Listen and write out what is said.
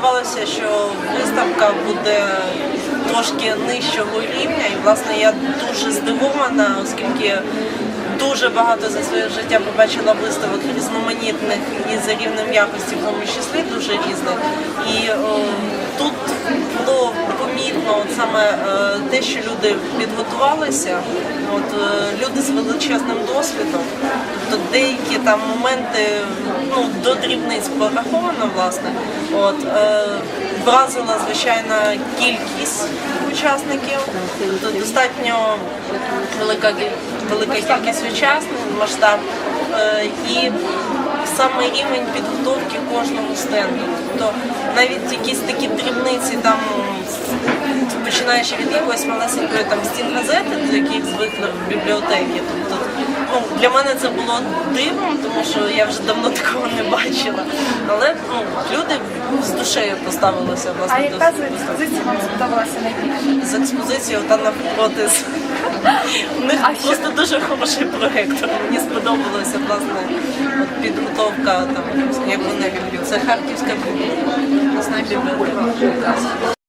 здавалося, що виставка буде трошки нижчого рівня, і власне я дуже здивована, оскільки дуже багато за своє життя побачила виставок різноманітних і за рівнем якості, в тому числі дуже різних. І о, тут було помітно от саме е, те, що люди підготувалися, от е, люди з величезним досвідом, тобто деякі там моменти ну, до дрібниць пораховано, власне. От, е, вразила звичайна кількість учасників, достатньо велика, велика кількість учасників, масштаб е, і саме рівень підготовки кожному стенду. Тобто навіть якісь такі дрібниці там. Починаючи від якоїсь малесенької там стін газети, до яких звикли в бібліотеки. Тобто, ну, для мене це було дивом, тому що я вже давно такого не бачила. Але ну, люди з душею поставилися власне А яка з виставки. експозицій вам сподобалася найбільше? з експозицією та навпроти. з- У них А що? просто дуже хороший проєктор. Мені сподобалася власне от підготовка там, як вони кажуть, це харківська бібліотека. Бібліотека.